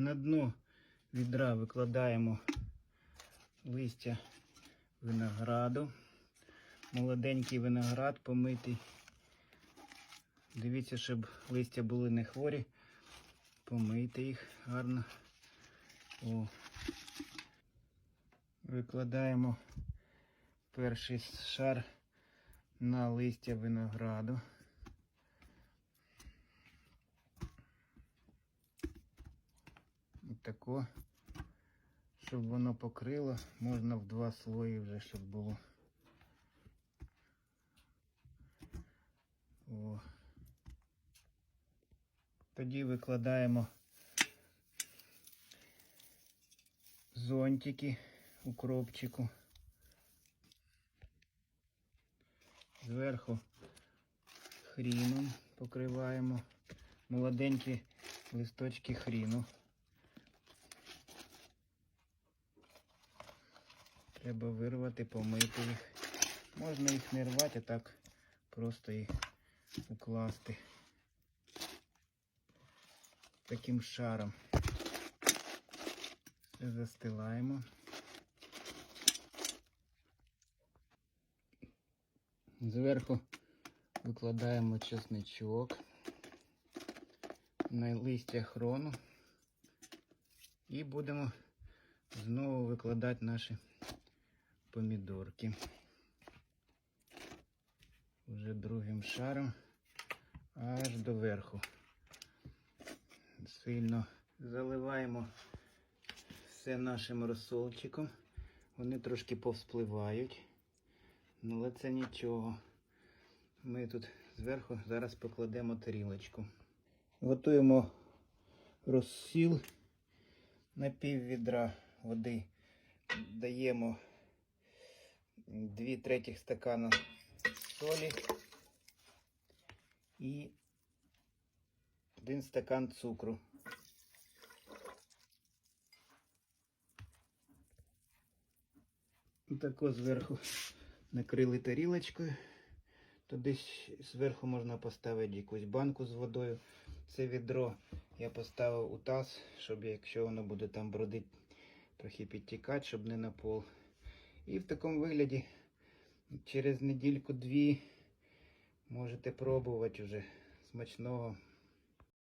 На дно відра викладаємо листя винограду. Молоденький виноград помитий. Дивіться, щоб листя були не хворі. Помийте їх гарно. О. Викладаємо перший шар на листя винограду. Тако, щоб воно покрило, можна в два слої вже, щоб було. О. Тоді викладаємо зонтики укропчику. Зверху хріном покриваємо молоденькі листочки хріну. Треба вирвати, помити їх. Можна їх не рвати, а так просто їх укласти таким шаром. Все застилаємо. Зверху викладаємо чесничок на листя хрону і будемо знову викладати наші помідорки. Вже другим шаром аж до верху. Сильно заливаємо все нашим розсолчиком. Вони трошки повспливають. Ну, але це нічого. Ми тут зверху зараз покладемо тарілочку. Готуємо розсіл на пів відра води. Даємо 2 третіх стакана солі і 1 стакан цукру. Тако зверху накрили тарілочкою. То десь зверху можна поставити якусь банку з водою. Це відро я поставив у таз, щоб якщо воно буде там бродити, трохи підтікати, щоб не на пол. І в такому вигляді через недільку-дві можете пробувати вже смачного